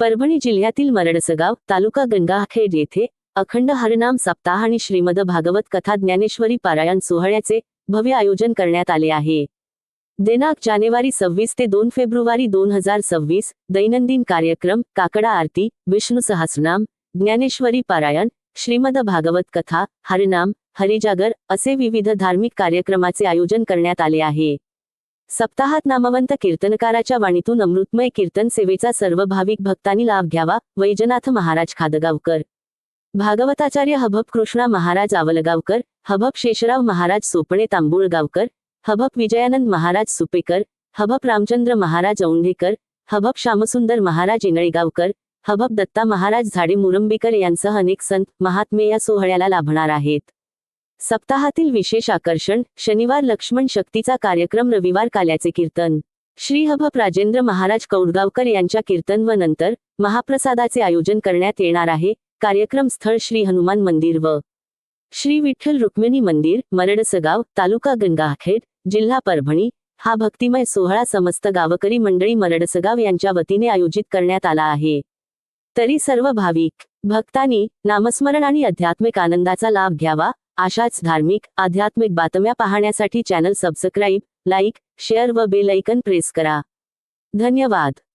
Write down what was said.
परभणी जिल्ह्यातील मरडसगाव तालुका गंगाखेड येथे अखंड हरनाम सप्ताह आणि श्रीमद भागवत कथा ज्ञानेश्वरी पारायण सोहळ्याचे भव्य आयोजन करण्यात आले आहे. दिनांक जानेवारी सव्वीस ते दोन फेब्रुवारी दोन हजार सव्वीस दैनंदिन कार्यक्रम काकडा आरती विष्णू सहस्रनाम ज्ञानेश्वरी पारायण श्रीमद भागवत कथा हरिनाम हरिजागर असे विविध धार्मिक कार्यक्रमाचे आयोजन करण्यात आले आहे. सप्ताहात नामवंत कीर्तनकाराच्या वाणीतून अमृतमय कीर्तन सेवेचा सर्व भाविक भक्तांनी लाभ घ्यावा. वैजनाथ महाराज खादगावकर. भागवताचार्य हभप कृष्णा महाराज आवलगावकर. हभप शेषराव महाराज सोपणे तांबुळगावकर. हभप विजयानंद महाराज सुपेकर. हभप रामचंद्र महाराज औंढेकर. हभप श्यामसुंदर महाराज इनळेगावकर. हभप दत्ता महाराज झाडे मुरंबीकर यांसह अनेक संत महात्मे या सोहळ्याला लाभणार आहेत. सप्ताहातील विशेष आकर्षण शनिवार लक्ष्मण शक्तीचा कार्यक्रम रविवार काल्याचे कीर्तन. श्री हभप राजेंद्र महाराज कौडगावकर यांच्या कीर्तन व नंतर महाप्रसादाचे आयोजन करण्यात येणार आहे. कार्यक्रम स्थळ श्री हनुमान मंदिर व श्री विठ्ठल रुक्मिणी मंदिर मरडसगाव तालुका गंगाखेड जिल्हा परभणी. हा भक्तिमय सोहळा समस्त गावकरी मंडळी मरडसगाव यांच्या वतीने आयोजित करण्यात आला आहे. तरी सर्व भाविक भक्तांनी नामस्मरण आणि आध्यात्मिक आनंदाचा लाभ घ्यावा. अशाच धार्मिक आध्यात्मिक बातम्या पाहण्यासाठी चॅनल सबस्क्राईब लाईक शेअर व बेल ऐकन प्रेस करा. धन्यवाद.